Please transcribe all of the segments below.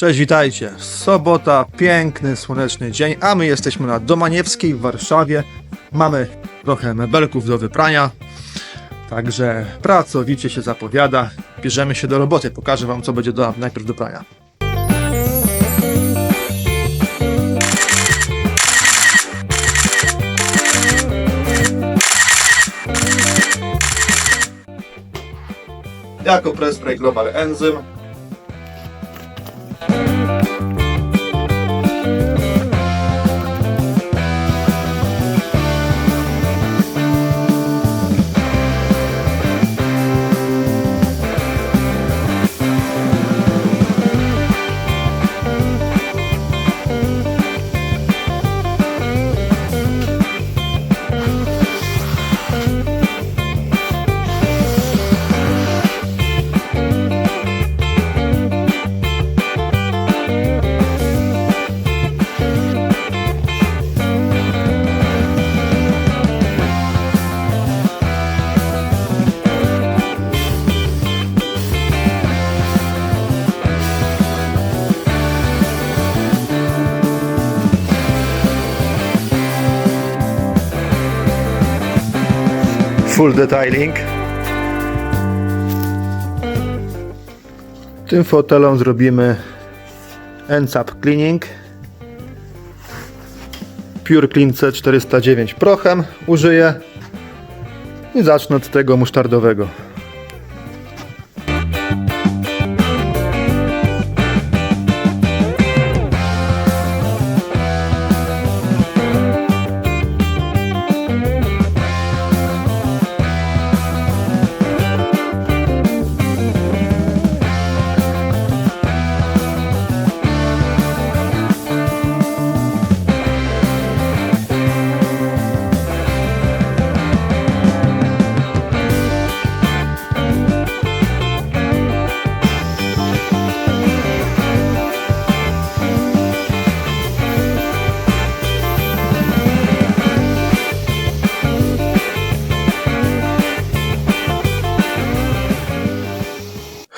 Cześć, witajcie. Sobota, piękny, słoneczny dzień, a my jesteśmy na Domaniewskiej w Warszawie. Mamy trochę mebelków do wyprania, także pracowicie się zapowiada. Bierzemy się do roboty, pokażę wam co będzie do, najpierw do prania. Jako Prespray Global Enzym full detailing. Tym fotelom zrobimy NCAP cleaning. Pure Clean C409 prochem użyję i zacznę od tego musztardowego.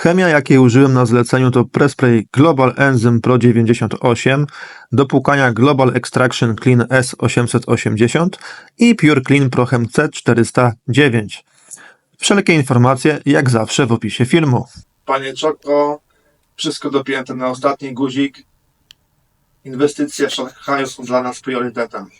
Chemia, jakiej użyłem na zleceniu to Prespray Global Enzyme Pro 98 do płukania Global Extraction Clean S880 i Pure Clean Prochem C409. Wszelkie informacje, jak zawsze, w opisie filmu. Panie Czoko, wszystko dopięte na ostatni guzik. Inwestycje w są dla nas priorytetem.